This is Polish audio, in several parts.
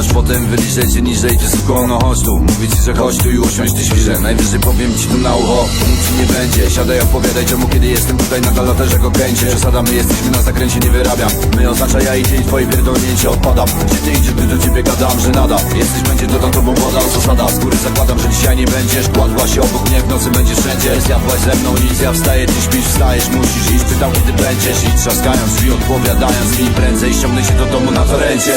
Aż potem wyliżę cię niżej, ty suko, no chodź tu Mówię ci, że chodź tu i usiądź, ty świrze. Najwyżej powiem ci tu na ucho, nic ci nie będzie. Siadaj, opowiadaj czemu, kiedy jestem tutaj na galaterze go kręcie Przesada, my jesteśmy na zakręcie, nie wyrabiam. My oznacza ja i ty i twoje pierdolnięcie odpadam. Gdzie ty idziesz, gdy do ciebie gadam, że nada Jesteś, będzie tobą woda, zasada. Z góry zakładam, że dzisiaj nie będziesz Kładła się obok mnie, w nocy będziesz wszędzie. Zjadłaś ze mną nic, ja wstaję, ty śpisz, wstajesz Musisz iść, pytam kiedy będziesz I trzaskając drzwi, odpowiadając mi prędzej. Ściągnę się do domu na torencie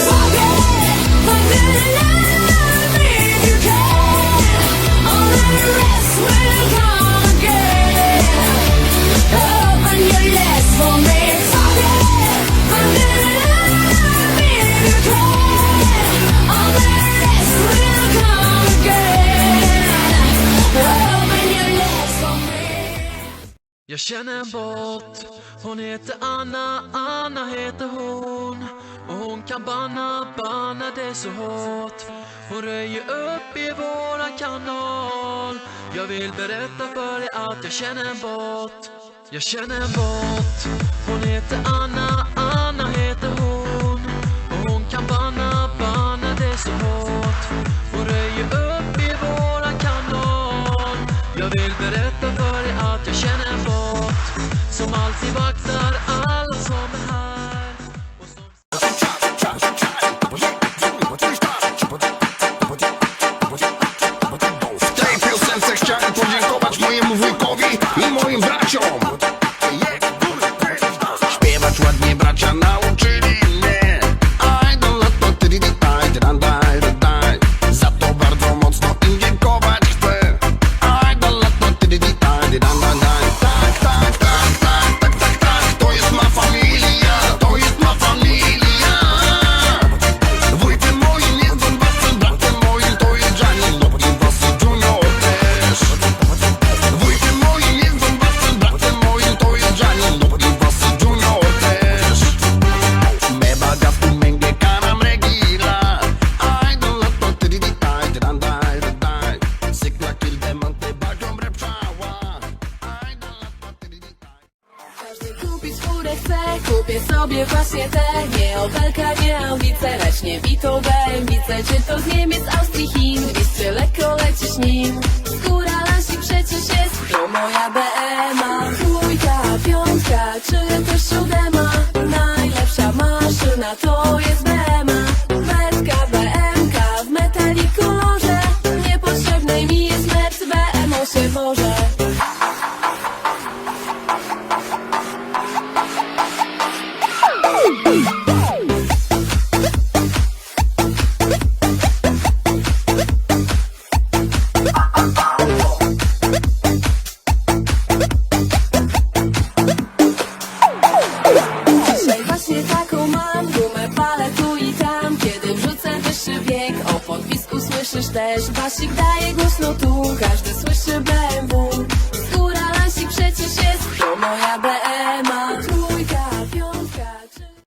Jag känner en bot, hon heter Anna, Anna heter hon. Och hon kan banna, banna det så hårt. Hon röjer upp i våran kanal. Jag vill berätta för dig att jag känner en bot Jag känner en bot, hon heter Anna, Anna heter hon. Och hon kan banna, banna det så hårt. Hon röjer upp i våran kanal. Jag vill berätta för dig att jag känner en bot Som alltid vaktar alla som är här. Ładnie bracia nauczyli chce, kupię sobie właśnie tę Nie Opelka, nie Audice, lecz nie Vito BMW Czy to z Niemiec, Austrii, Chin? Czy lekko lecisz nim. Skóra lasi przecież jest. To moja BMA Dzisiaj mam gumę, palę tu i tam. Kiedy wrzucę wyższy bieg, o podpisku słyszysz też. Basik daje głośno tu, każdy słyszy BMW Skóra lasik przecież jest, to moja BMA